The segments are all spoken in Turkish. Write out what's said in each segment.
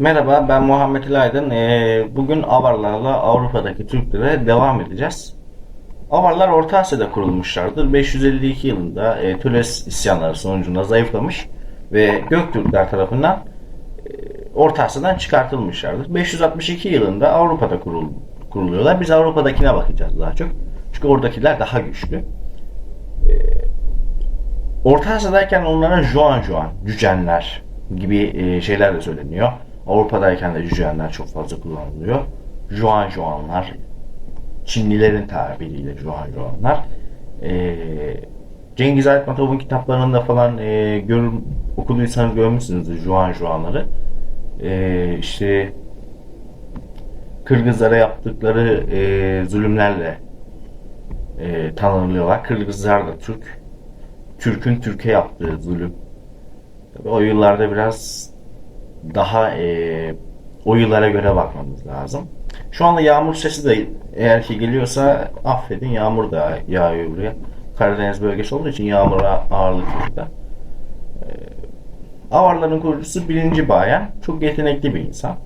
Merhaba, ben Muhammed İlaydın. Ee, bugün Avarlarla Avrupa'daki Türklere devam edeceğiz. Avarlar Orta Asya'da kurulmuşlardır. 552 yılında e, Töles isyanları sonucunda zayıflamış ve Göktürkler tarafından e, Orta Asya'dan çıkartılmışlardır. 562 yılında Avrupa'da kurul, kuruluyorlar. Biz Avrupa'dakine bakacağız daha çok. Çünkü oradakiler daha güçlü. E, Orta Asya'dayken onlara Juan Juan, Cücenler gibi e, şeyler de söyleniyor. Avrupa'dayken de Cücenler çok fazla kullanılıyor. Juan Juanlar, Çinlilerin tabiriyle Juan Juanlar. E, Cengiz Aytmatov'un kitaplarında falan e, gör, okuduysanız görmüşsünüzdür Juan Juanları. E, işte Kırgızlara yaptıkları e, zulümlerle e, tanınıyorlar. Kırgızlar da Türk. Türk'ün Türkiye yaptığı zulüm. Tabii o yıllarda biraz daha e, o yıllara göre bakmamız lazım. Şu anda yağmur sesi de eğer ki geliyorsa affedin yağmur da yağıyor buraya. Karadeniz bölgesi olduğu için yağmura ağırlık burada. E, Avarların kurucusu birinci Bayan. Çok yetenekli bir insan.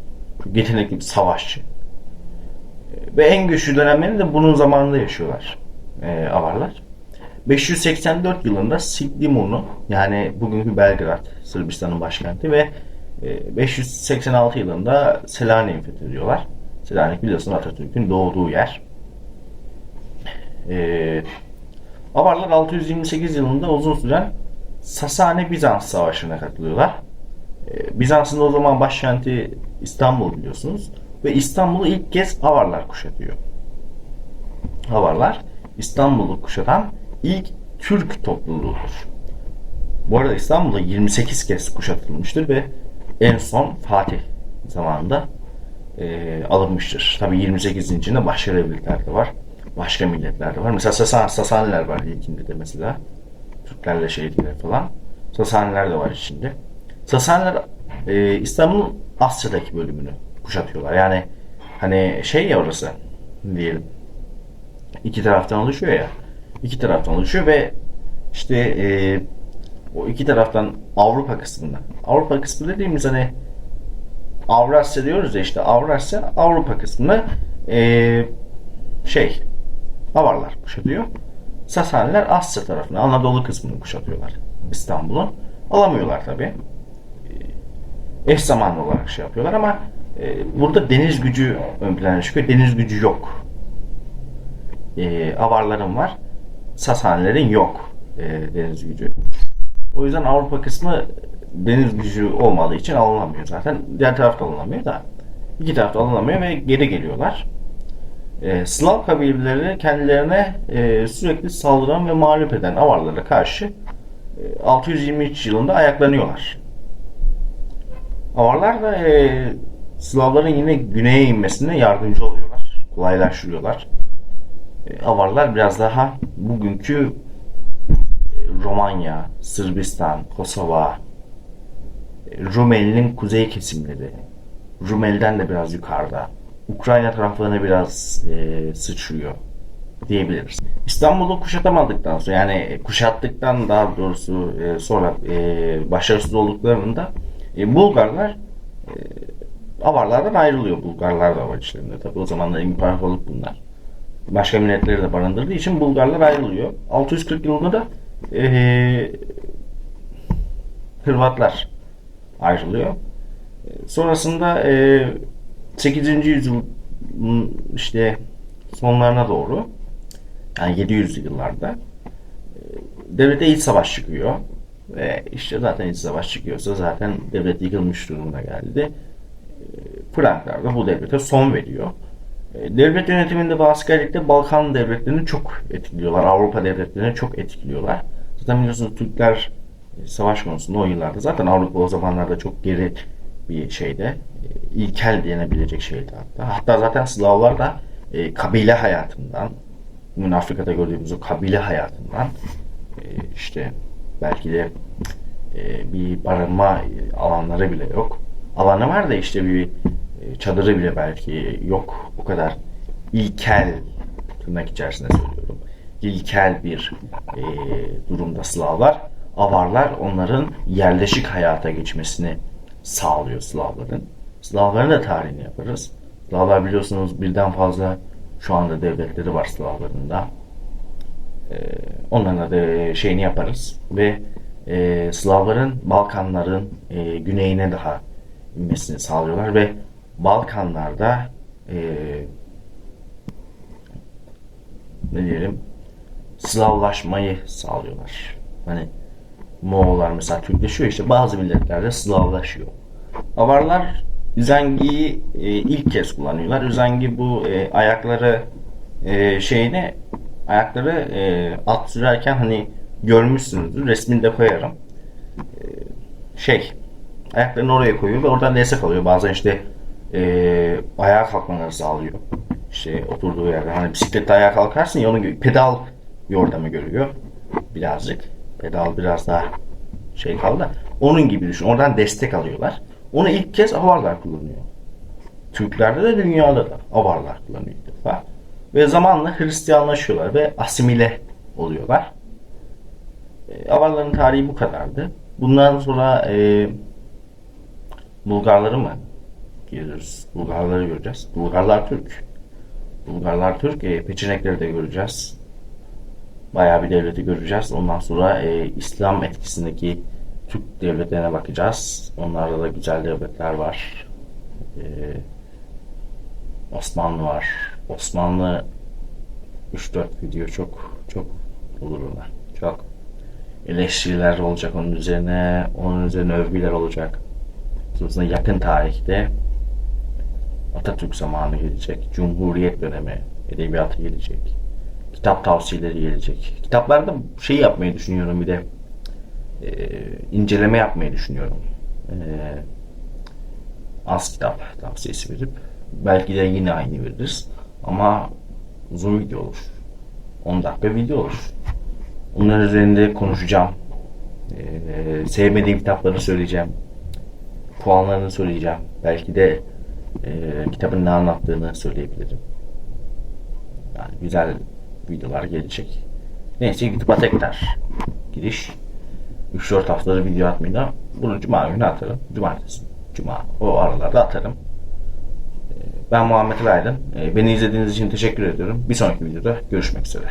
Çok yetenekli bir savaşçı. E, ve en güçlü dönemlerini de bunun zamanında yaşıyorlar. E, Avarlar. 584 yılında Siglimun'u yani bugünkü Belgrad, Sırbistan'ın başkenti ve 586 yılında Selanik'i fethediyorlar. Selanik biliyorsun Atatürk'ün doğduğu yer. E, Avarlar 628 yılında uzun süren Sasani-Bizans Savaşı'na katılıyorlar. E, Bizans'ın o zaman başkenti İstanbul biliyorsunuz. Ve İstanbul'u ilk kez Avarlar kuşatıyor. Avarlar İstanbul'u kuşatan ilk Türk topluluğudur. Bu arada İstanbul'da 28 kez kuşatılmıştır ve en son Fatih zamanında e, alınmıştır. Tabi 28. içinde başka devletler de var. Başka milletler de var. Mesela Sasan, Sasaniler var ilkinde de mesela. Türklerle şeydiler falan. Sasaniler de var içinde. Sasaniler e, İstanbul'un Asya'daki bölümünü kuşatıyorlar. Yani hani şey ya orası diyelim. iki taraftan oluşuyor ya iki taraftan oluşuyor ve işte e, o iki taraftan Avrupa kısmında. Avrupa kısmı dediğimiz hani Avrasya diyoruz ya işte Avrasya Avrupa kısmını e, şey Avarlar kuşatıyor. Sasaniler Asya tarafını, Anadolu kısmını kuşatıyorlar. İstanbul'u. Alamıyorlar tabi. Eş zamanlı olarak şey yapıyorlar ama e, burada deniz gücü ön plana çıkıyor. Deniz gücü yok. E, avarların var. Sasanilerin yok e, deniz gücü. O yüzden Avrupa kısmı deniz gücü olmadığı için alınamıyor zaten. Diğer tarafta alınamıyor da. İki tarafta alınamıyor ve geri geliyorlar. E, Slav kabileleri kendilerine e, sürekli saldıran ve mağlup eden Avarlara karşı e, 623 yılında ayaklanıyorlar. Avarlar da e, Slavların yine güneye inmesine yardımcı oluyorlar. Kolaylaştırıyorlar. E, Avarlar biraz daha bugünkü Romanya, Sırbistan, Kosova, e, Rumeli'nin kuzey kesimleri, Rumeli'den de biraz yukarıda, Ukrayna taraflarına biraz e, sıçrıyor diyebiliriz. İstanbul'u kuşatamadıktan sonra yani kuşattıktan daha doğrusu e, sonra e, başarısız olduklarında e, Bulgarlar e, Avarlardan ayrılıyor. Bulgarlar da var içlerinde tabi. O zamanlar imparatorluk bunlar başka milletleri de barındırdığı için Bulgarlar ayrılıyor. 640 yılında da ee, Hırvatlar ayrılıyor. Sonrasında e, 8. yüzyıl işte sonlarına doğru yani 700 yıllarda e, devlete iç savaş çıkıyor. Ve işte zaten iç savaş çıkıyorsa zaten devlet yıkılmış durumda geldi. E, Franklar da bu devlete son veriyor. Devlet yönetiminde ve askerlikte Balkan devletlerini çok etkiliyorlar. Avrupa devletlerini çok etkiliyorlar. Zaten biliyorsunuz Türkler e, savaş konusunda o yıllarda zaten Avrupa o zamanlarda çok geri bir şeyde e, ilkel denebilecek şeydi hatta. Hatta zaten Slavlar da e, kabile hayatından bugün Afrika'da gördüğümüz o kabile hayatından e, işte belki de e, bir barınma alanları bile yok. Alanı var da işte bir e, çadırı bile belki yok. O kadar ilkel tırnak içerisinde söylüyorum. İlkel bir e, durumda Slavlar. Avarlar onların yerleşik hayata geçmesini sağlıyor Slavların. Slavların da tarihini yaparız. Slavlar biliyorsunuz birden fazla şu anda devletleri var Slavların da. Ee, onların da şeyini yaparız ve e, Slavların Balkanların e, güneyine daha inmesini sağlıyorlar ve Balkanlarda e, ne diyelim Slavlaşmayı sağlıyorlar. Hani Moğollar mesela Türkleşiyor işte bazı milletlerde Slavlaşıyor. Avarlar üzengiyi e, ilk kez kullanıyorlar. Üzengi bu e, ayakları e, şeyini ayakları e, at sürerken hani görmüşsünüzdür. Resmini de koyarım. E, şey ayaklarını oraya koyuyor ve oradan destek alıyor. Bazen işte e, ayağa kalkmaları sağlıyor. İşte oturduğu yerde. Hani bisiklette ayağa kalkarsın ya onun gibi pedal yordamı görüyor. Birazcık. Pedal biraz daha şey kaldı. Onun gibi düşün. Oradan destek alıyorlar. Onu ilk kez avarlar kullanıyor. Türklerde de dünyada da avarlar kullanıyor ilk defa. Ve zamanla Hristiyanlaşıyorlar ve asimile oluyorlar. E, avarların tarihi bu kadardı. Bundan sonra e, Bulgarları mı görürüz? Bulgarları göreceğiz. Bulgarlar Türk. Bulgarlar Türk. E, peçenekleri de göreceğiz. Bayağı bir devleti göreceğiz. Ondan sonra e, İslam etkisindeki Türk devletlerine bakacağız. Onlarda da güzel devletler var. E, Osmanlı var. Osmanlı 3-4 video çok çok olur ona. Çok eleştiriler olacak onun üzerine. Onun üzerine övgüler olacak. Sonrasında yakın tarihte Atatürk zamanı gelecek. Cumhuriyet dönemi edebiyatı gelecek. Kitap tavsiyeleri gelecek. Kitaplarda şey yapmayı düşünüyorum bir de e, inceleme yapmayı düşünüyorum. E, az kitap tavsiyesi verip belki de yine aynı veririz. Ama uzun video olur. 10 dakika video olur. Onların üzerinde konuşacağım. E, sevmediğim kitapları söyleyeceğim. Puanlarını söyleyeceğim. Belki de e, kitabın ne anlattığını söyleyebilirim. Yani güzel videolar gelecek. Neyse YouTube'a tekrar giriş. 3-4 haftadır video atmayı da bunu cuma günü atarım. Cumartesi, cuma o aralarda atarım. Ee, Ben Muhammed Aydın. Ee, Beni izlediğiniz için teşekkür ediyorum. Bir sonraki videoda görüşmek üzere.